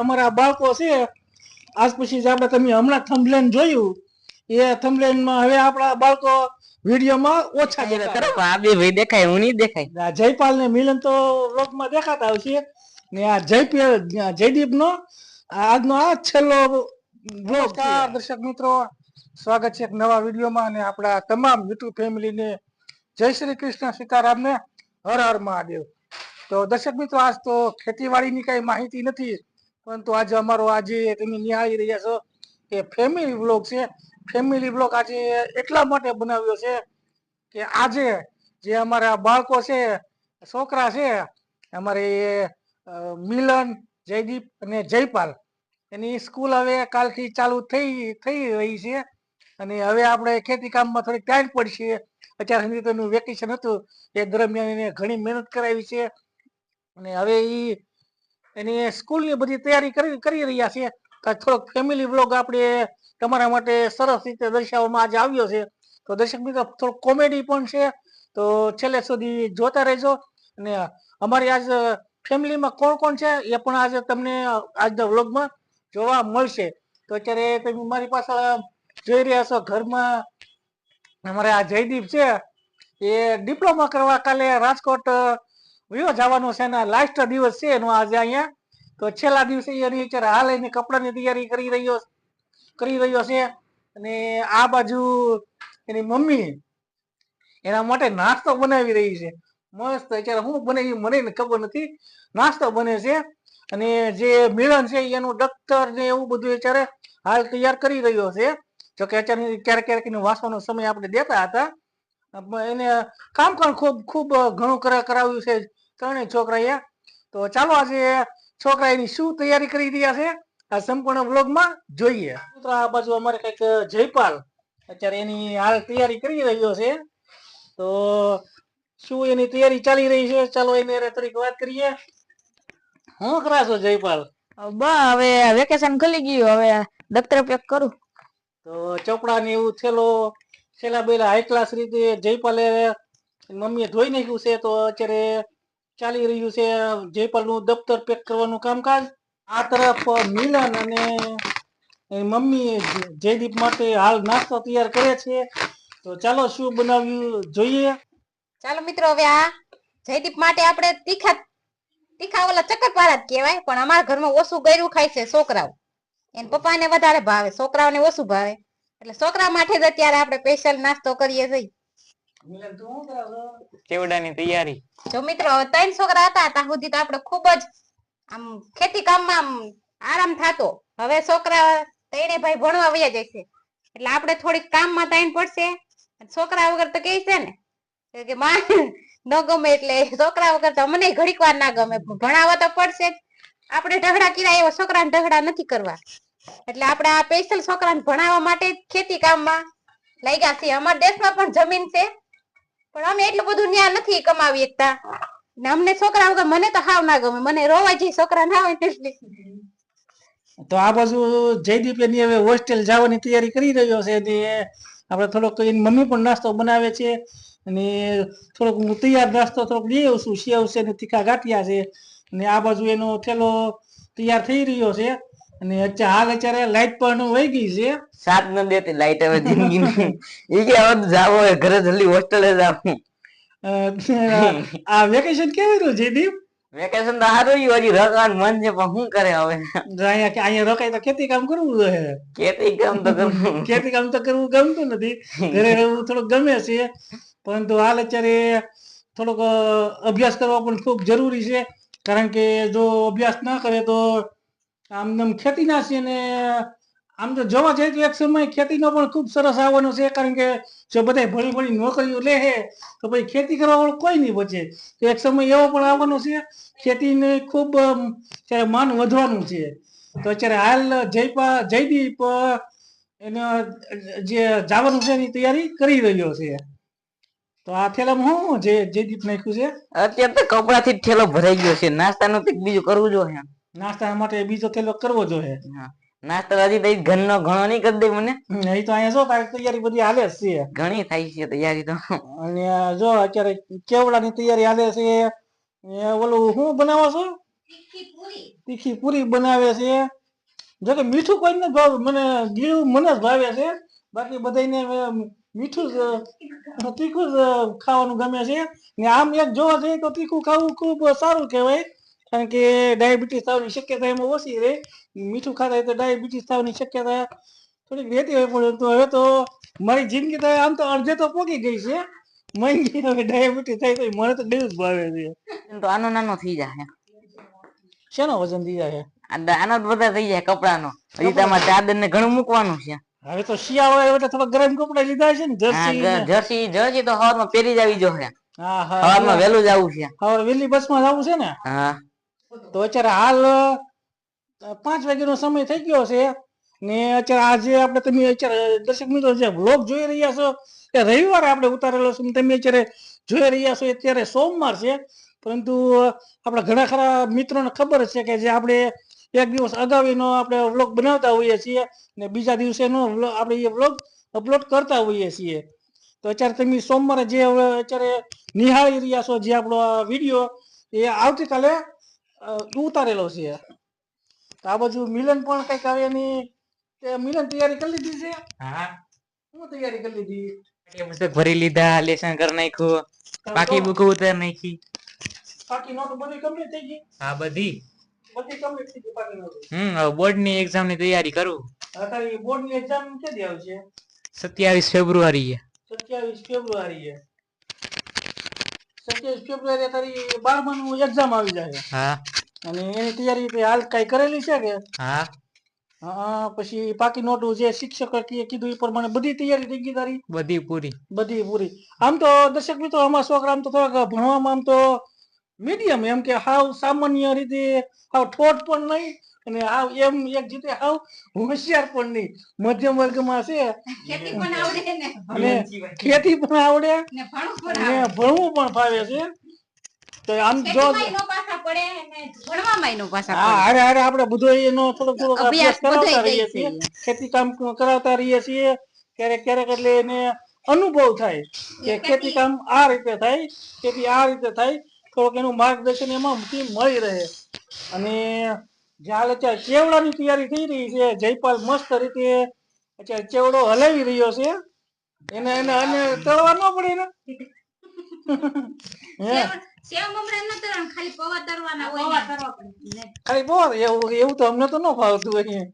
અમારા બાળકો છે આજ પછી જે આપણે તમે હમણાં થંબલેન જોયું એ થંબલેનમાં હવે આપણા બાળકો વિડીયોમાં ઓછા દેખાય. આ બે ભાઈ દેખાય હું નહીં દેખાય. જયપાલ ને મિલન તો વ્લોગમાં દેખાતા આવશે ને આ જયપાલ જયદીપ નો આજનો આ છેલ્લો વ્લોગ દર્શક મિત્રો સ્વાગત છે એક નવા વિડીયોમાં અને આપણા તમામ યુટ્યુબ ફેમિલીને જય શ્રી કૃષ્ણ સીતારામને હર હર મહાદેવ. તો દર્શક મિત્રો આજ તો ખેતીવાડીની કઈ માહિતી નથી પરંતુ આજે અમારો આજે તમે નિહાળી રહ્યા છો કે ફેમિલી બ્લોગ છે. ફેમિલી બ્લોક આજે એટલા માટે બનાવ્યો છે કે આજે જે અમારા બાળકો છે, છોકરા છે, અમારે મિલન, જયદીપ અને જયપાલ, એની સ્કૂલ હવે કાલથી ચાલુ થઈ થઈ રહી છે. અને હવે આપણે ખેતી કામમાં થોડી ટાઈમ પડશે. અત્યાર સુધી તો વેકેશન હતું. એ દરમિયાન એને ઘણી મહેનત કરાવી છે. અને હવે એ એની સ્કૂલની બધી તૈયારી કરી કરી રહ્યા છે થોડોક ફેમિલી વ્લોગ આપણે તમારા માટે સરસ રીતે દર્શાવવામાં આજે આવ્યો છે. તો દર્શક મિત્રો, થોડોક કોમેડી પણ છે. તો છેલ્લે સુધી જોતા રહેજો. અને અમારી આજ ફેમિલીમાં કોણ કોણ છે એ પણ આજે તમને આજના વ્લોગમાં જોવા મળશે. તો અત્યારે તમે મારી પાછળ જોઈ રહ્યા છો, ઘરમાં અમારે આ જયદીપ છે. એ ડિપ્લોમા કરવા કાલે રાજકોટ વિયો જવાનો છે એના લાસ્ટ દિવસ છે એનો આજે અહીંયા. તો છેલ્લા દિવસે એની અત્યારે હાલ એની કપડાની તૈયારી કરી રહ્યો કરી રહ્યો છે. અને આ બાજુ એની મમ્મી એના માટે નાસ્તો બનાવી રહી છે. મસ્ત અત્યારે હું બનાવી, મને ખબર નથી. નાસ્તો બને છે અને જે મિલન છે એનું દફતર ને એવું બધું અત્યારે હાલ તૈયાર કરી રહ્યો છે. જોકે અત્યારે ક્યારેક ક્યારેક એને વાંચવાનો સમય આપણે દેતા હતા. એને કામ પણ ખૂબ ખૂબ ઘણું કરા કરાવ્યું છે. ત્રણેય છોકરાએ. તો ચાલો આજે છોકરા એની શું તૈયારી કરી રહ્યા છે? આ સંપૂર્ણ વ્લોગમાં જોઈએ. આ બાજુ અમારે કંઈક જયપાલ અત્યારે એની હાલ તૈયારી કરી રહ્યો છે. તો શું એની તૈયારી ચાલી રહી છે? ચાલો એની થોડીક વાત કરીએ. હું કરાશો જયપાલ? બા હવે વેકેશન ખુલી ગયું. હવે દફતર પેક કરું. તો ચોપડા ને એવું થેલો છેલ્લા બેલા હાઈ ક્લાસ રીતે જયપાલે મમ્મીએ ધોઈ નાખ્યું છે. તો અત્યારે ચાલી રહ્યું છે. જે નું દફતર પેક કરવાનું કામકાજ. આ તરફ મિલન અને મમ્મી જયદીપ માટે હાલ નાસ્તો તૈયાર કરે છે. તો ચાલો, શું બનાવ્યું જોઈએ? ચાલો મિત્રો, હવે આ જયદીપ માટે આપણે તીખા તીખા ઓલા ચક્કરપારા જ કહેવાય, પણ અમારા ઘરમાં ઓછું ગયરું ખાય છે છોકરાઓ. એને પપ્પાને વધારે ભાવે, છોકરાઓને ઓછું ભાવે. એટલે છોકરા માટે જ અત્યારે આપણે સ્પેશિયલ નાસ્તો કરીએ છીએ? ચેવડાની તૈયારી. જો મિત્રો ત્રણ છોકરા હતા ત્યાં સુધી તો આપણે ખૂબ જ આમ ખેતી કામમાં આરામ થતો. હવે છોકરા ત્રણે ભાઈ ભણવા વયા જાય છે. એટલે આપણે થોડીક કામમાં તાઈન પડશે. છોકરા વગર તો કે છે ને? કે- માં ન ગમે એટલે છોકરા વગર તો મને ઘડીક વાર ના ગમે. ભણાવવા તો પડશે જ. આપણે ઢગડા કર્યા એવા છોકરાને ઢગડા નથી કરવા. એટલે આપણે આ સ્પેશિયલ છોકરાને ભણાવવા માટે જ ખેતી કામમાં લાગ્યા છીએ. અમારા દેશમાં પણ જમીન છે. પણ અમે એટલું બધું ન્યા નથી કમાવી શકતા ને અમને છોકરા મને તો હાવ ના ગમે. મને રોવા જઈ છોકરા ના હોય તો આ બાજુ જયદીપ એની હવે હોસ્ટેલ જવાની તૈયારી કરી રહ્યો છે અને આપણે થોડોક એની મમ્મી પણ નાસ્તો બનાવે છે અને થોડોક હું તૈયાર નાસ્તો થોડોક લઈ આવું છું સેવ છે ને તીખા ગાંઠિયા છે. અને આ બાજુ એનો થેલો તૈયાર થઈ રહ્યો છે. અને અચ્છા હાલ અત્યારે લાઈટ પણ વહી ગઈ છે. સાત ન દેતી લાઈટ હવે જિંદગી એ કે હવે જાવો ઘરે જલ્દી હોસ્ટેલે જાવ. આ વેકેશન કેવું રહ્યું જયદીપ? વેકેશન તો સારું રહ્યું હજી રકવાનું મન છે પણ શું કરે હવે? અહીંયા અહીંયા રોકાય તો ખેતી કામ કરવું જોઈએ ખેતી કામ તો કરવું. ખેતી કામ તો કરવું ગમતું નથી. ઘરે રહેવું થોડુંક ગમે છે. પરંતુ હાલ અત્યારે થોડોક અભ્યાસ કરવો પણ ખૂબ જરૂરી છે. કારણ કે જો અભ્યાસ ના કરે તો આમ ખેતી ના છે ને, આમ તો જોવા જઈએ તો એક સમય ખેતીનો પણ ખૂબ સરસ આવવાનો છે, કારણ કે જો બધા ભણી ભણી નોકરીઓ લે છે, તો પછી ખેતી કરવા વાળું કોઈ નહીં બચે. તો એક સમય એવો પણ આવવાનો છે, ખેતીને ખૂબ ત્યારે માન વધવાનું છે, તો અત્યારે હાલ જયપા, જયદીપ એના જે જવાનું છે એની તૈયારી કરી રહ્યો છે. તો આ થેલામાં હું, જે જયદીપ નાખ્યું છે? અત્યારે તો કપડાથી જ થેલો ભરાઈ ગયો છે, નાસ્તાનું કંઈક બીજું કરવું જોઈએ. નાસ્તા માટે બીજો થેલો કરવો જોઈએ. નાસ્તો હજી તો ઘરનો ઘણો નહીં કરી દે મને નહીં તો અહીંયા જો તારી તૈયારી બધી હાલે છે. ઘણી થાય છે તૈયારી તો. અને જો અત્યારે કેવડાની તૈયારી હાલે છે એ ઓલું શું બનાવો છો? તીખી પૂરી બનાવે છે. જો કે મીઠું કોઈને ને ભાવે મને ગીરું મને જ ભાવે છે. બાકી બધાને મીઠું જ તીખું જ ખાવાનું ગમે છે. ને આમ એક જોવા જઈએ તો તીખું ખાવું ખૂબ સારું કહેવાય. કારણ કે ડાયાબિટીસ થવાની શક્યતા એમાં ઓછી રહે. મીઠું ખાતા તો ડાયાબિટીસ થવાની શક્યતા થોડીક રહેતી હોય પરંતુ હવે તો મારી જિંદગી તો આમ તો અડધે તો પોગી ગઈ છે. મહિની હવે ડાયાબિટીસ થાય તો મને તો બહુ જ ભાવે છે. તો આનો નાનો થઈ જાય શેનો વજન થઈ જાય આનો બધા થઈ જાય કપડાનો. હજી તમારે ચાદર ને ઘણું મૂકવાનું છે. હવે તો શિયાળો આવ્યો એટલે થોડા ગરમ કપડા લીધા છે ને જર્સી જર્સી જર્સી તો હવારમાં પહેરી જ આવી જો છે હા હા હવારમાં વહેલું જ આવું છે. હવે વહેલી બસમાં જવું છે ને? હા. તો અત્યારે હાલ પાંચ વાગ્યાનો સમય થઈ ગયો છે ને અત્યારે આજે આપણે તમે અત્યારે દર્શક મિત્રો જે વ્લોગ જોઈ રહ્યા છો, એ રવિવારે આપણે ઉતારેલો છે. તમે અત્યારે જોઈ રહ્યા છો અત્યારે સોમવાર છે. પરંતુ આપણા ઘણા ખરા મિત્રોને ખબર છે કે જે આપણે એક દિવસ અગાઉનો આપણે વ્લોગ બનાવતા હોઈએ છીએ ને બીજા દિવસેનો આપણે એ વ્લોગ અપલોડ કરતા હોઈએ છીએ. તો અત્યારે તમે સોમવારે જે અત્યારે નિહાળી રહ્યા છો જે આપણો વીડિયો એ આવતીકાલે ઉતારેલો છે. તો આ બાજુ મિલન પણ કંઈક આવે એની મિલન તૈયારી કરી લીધી છે? હા. હું તૈયારી કરી લીધી? પુસ્તક ભરી લીધા લેસન કરી નાખ્યું બાકી બુક ઉતાર નાખી. બાકી નોટ બધી કમ્પ્લીટ થઈ ગઈ? હા બધી. બધી કમ્પ્લીટ થઈ ગઈ બાકી નોટ? હમ બોર્ડની એક્ઝામની તૈયારી કરું. અત્યારે બોર્ડની એક્ઝામ ક્યારે આવશે? સત્યાવીસ ફેબ્રુઆરી સત્યાવીસ ફેબ્રુઆરી સત્યાવીસ ફેબ્રુઆરી તારી બારમાનું એક્ઝામ આવી જાય હા. અને એની તૈયારી તે હાલ કઈ કરેલી છે કે? હા. હા પછી પાકી નોટું જે શિક્ષક કીધું એ પ્રમાણે બધી તૈયારી થઈ ગઈ તારી? બધી પૂરી. બધી પૂરી. આમ તો દર્શક મિત્રો આમાં છોકરા આમ તો થોડાક ભણવામાં આમ તો મીડિયમ એમ કે હાવ સામાન્ય રીતે હાવ ઠોઠ પણ નહીં અને હાવ એમ એક જીતે હાવ હોશિયાર પણ નહીં મધ્યમ વર્ગમાં છે. ખેતી પણ આવડે ને. અને ખેતી પણ આવડે ને ભણવું પણ ફાવે છે. તો આમ જો હારે હારે આપણે બધો એનો થોડોક થોડો અભ્યાસ કરાવતા રહીએ છીએ. ખેતી કામ કરાવતા રહીએ છીએ. ક્યારેક ક્યારેક એટલે એને અનુભવ થાય કે ખેતી કામ આ રીતે થાય ખેતી આ રીતે થાય. થોડુંક એનું માર્ગદર્શન એમાં મળી રહે. અને જ્યાં અત્યારે ચેવડાની તૈયારી થઈ રહી છે જયપાલ મસ્ત રીતે અત્યારે ચેવડો હલાવી રહ્યો છે. એને એને અને તળવા ન પડે ને. ખાલી પૌવા ને. એવું એવું તો અમને તો ન ફાવતું અહીંયા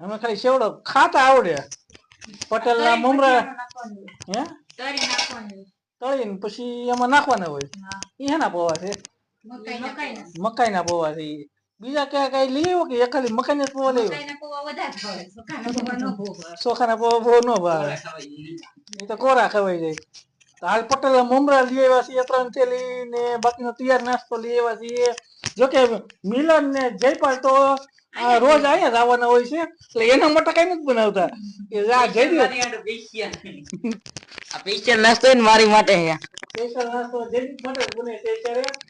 અમે ખાલી સેવડો ખાતા આવડે. પટેલના મમરા હે. તળીને પછી એમાં નાખવાના હોય. એ હેના પૌવા છે? મકાઈના- પૌવા. છે બીજા કયા કઈ લઈ આવ્યો કે ખાલી મકાઈના પૌવા લઈ આવ્યો. ચોખાના પૌવા બહુ ન ભાવે. એ તો કોરા ખવાઈ જાય. હાલ પટેલ મમરા લઈ આવ્યા છીએ ત્રણ થેલી ને બાકીનો તૈયાર નાસ્તો લઈ આવ્યા છીએ. જોકે મિલન ને જયપાલ તો આ રોજ અહીંયા જ આવવાના હોય છે. એટલે એના માટે કઈ નથી બનાવતા. કે આ જયદીપ આ સ્પેશિયલ નાસ્તો ને મારી માટે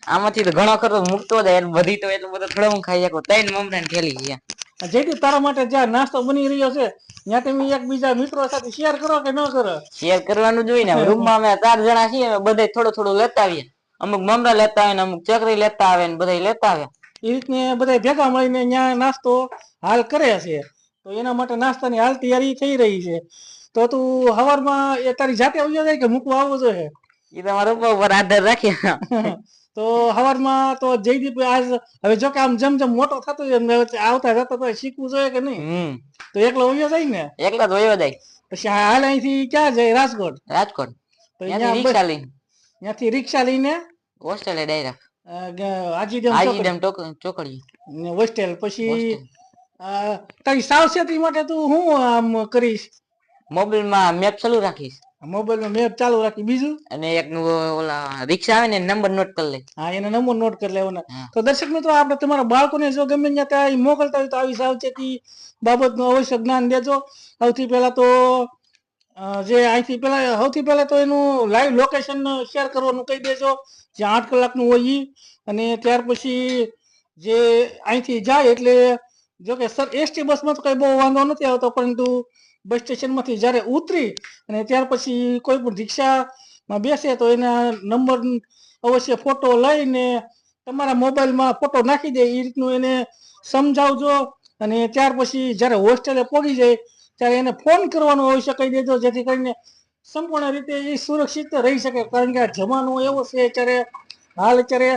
આમાંથી તો ઘણો ખરો મૂકતો જાય બધી તો એટલું બધું થોડો હું ખાઈ શકો. ત્રણ મમરાને ઠેલી ગયા આ તારા માટે જ્યાં નાસ્તો બની રહ્યો છે ત્યાં તમે એકબીજા મિત્રો સાથે શેર કરો કે ન કરો? શેર કરવાનું જોઈએ ને રૂમમાં અમે ચાર જણા છીએ અમે બધા થોડું થોડું લેતા આવીએ. અમુક મમરા લેતા આવે ને અમુક ચકરી લેતા આવે ને બધા લેતા આવે. એ રીતને બધા ભેગા મળીને ત્યાં નાસ્તો હાલ કરે છે. તો એના માટે નાસ્તાની હાલ તૈયારી થઈ રહી છે. તો તું સવારમાં એ તારી જાતે આવી જાય કે મૂકવા આવવો જોઈએ એ તમારો ઉપર આધાર તો હવારમાં તો જયદીપ આજ હવે જો કે આમ જેમ જેમ મોટો થતો જાય આવતા જતા તો શીખવું જોઈએ કે નહીં? તો એકલો વયો જાય ને? એકલા જ વયો જાય. પછી હાલ અહીંથી ક્યાં જાય? રાજકોટ? રાજકોટ. તો રિક્ષા લઈને. ત્યાંથી રિક્ષા લઈને? હોસ્ટેલે ડાયરેક્ટ. આજી ચોકડી. ડેમ ચોકડી હોસ્ટેલ. પછી તારી સાવચેતી માટે તું શું આમ કરીશ? મોબાઈલમાં મેપ ચાલુ રાખીશ. મોબાઈલમાં મેપ ચાલુ રાખી બીજું? અને એક ઓલા રિક્ષા આવે ને નંબર નોટ કરી લે. હા એનો નંબર નોટ કરી લેવાના તો દર્શક મિત્રો આપણે તમારા બાળકોને જો ગમે ત્યાં મોકલતા હોય તો આવી સાવચેતી બાબતનું અવશ્ય જ્ઞાન દેજો સૌથી પહેલા તો જે અહીંથી પહેલા સૌથી પહેલા તો એનું લાઈવ લોકેશન શેર કરવાનું કહી દેજો. જે આઠ કલાકનું હોય અને ત્યાર પછી જે અહીંથી જાય એટલે જો કે સર એસટી બસમાં તો કઈ બહુ વાંધો નથી આવતો પરંતુ બસ સ્ટેશનમાંથી જ્યારે ઉતરી અને ત્યાર પછી કોઈ પણ રિક્ષામાં બેસે તો એના નંબર અવશ્ય ફોટો લઈને તમારા મોબાઈલમાં ફોટો નાખી દે. એ રીતનું એને સમજાવજો અને ત્યાર પછી જ્યારે હોસ્ટેલે પહોંચી જાય ત્યારે એને ફોન કરવાનો અવશ્ય કહી દેજો, જેથી કરીને સંપૂર્ણ રીતે એ સુરક્ષિત રહી શકે. કારણ કે આ જમાનો એવો છે અત્યારે, હાલ અત્યારે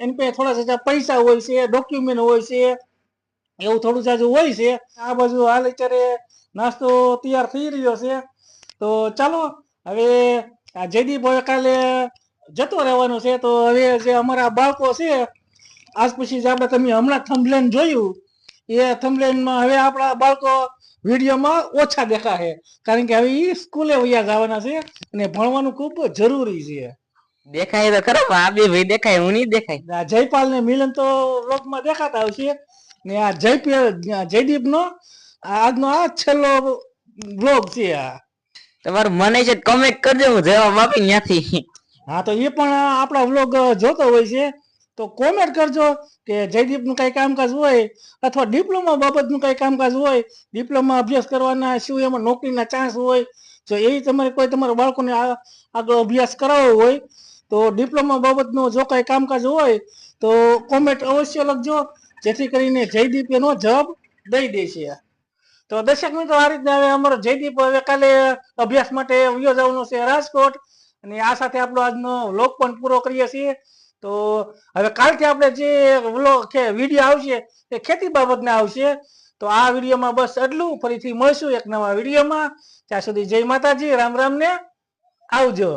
એની પાસે થોડા સાચા પૈસા હોય છે, ડોક્યુમેન્ટ હોય છે, એવું થોડું સાચું હોય છે. આ બાજુ હાલ અત્યારે નાસ્તો તૈયાર થઈ રહ્યો છે. તો ચાલો હવે આ જયદીપ હવે કાલે જતો રહેવાનો છે. તો હવે જે અમારા બાળકો છે આજ પછી જે આપણે તમે હમણાં થંબલેન જોયું એ થંબલેનમાં હવે આપણા બાળકો વિડીયોમાં ઓછા દેખાશે. કારણ કે હવે એ સ્કૂલે વયા જવાના છે અને ભણવાનું ખૂબ જરૂરી છે. દેખાય તો ખરો આ બે ભાઈ દેખાય હું નહીં દેખાય. આ જયપાલ ને મિલન તો વ્લોગમાં દેખાતા આવશે ને આ જયપાલ જયદીપ નો આજનો આ છેલ્લો વ્લોગ છે આ. તમારું મને છે કમેન્ટ કરજો હું જવાબ આપી ત્યાંથી. હા તો એ પણ આપણા વ્લોગ જોતો હોય છે. તો કોમેન્ટ કરજો કે જયદીપનું કંઈ કામકાજ હોય અથવા ડિપ્લોમા બાબતનું કંઈ કામકાજ હોય ડિપ્લોમા અભ્યાસ કરવાના શું એમાં નોકરીના ચાન્સ હોય જો એ તમારે કોઈ તમારા બાળકોને આ- આગળ અભ્યાસ કરાવવો હોય તો ડિપ્લોમા બાબતનું જો કંઈ કામકાજ હોય તો કોમેન્ટ અવશ્ય લખજો. જેથી કરીને જયદીપ એનો જવાબ દઈ દેશે તો દર્શક મિત્રો, આ રીતે હવે અમારો જયદીપ હવે કાલે અભ્યાસ માટે વયો જવાનો છે રાજકોટ અને આ સાથે આપણો આજનો વ્લોગ પણ પૂરો કરીએ છીએ. તો હવે કાલથી આપણે જે વ્લોગ કે વીડિયો આવશે એ ખેતી બાબતના આવશે. તો આ વિડીયોમાં બસ એટલું ફરીથી મળશું એક નવા વિડીયોમાં. ત્યાં સુધી જય માતાજી, રામ રામ ને આવજો.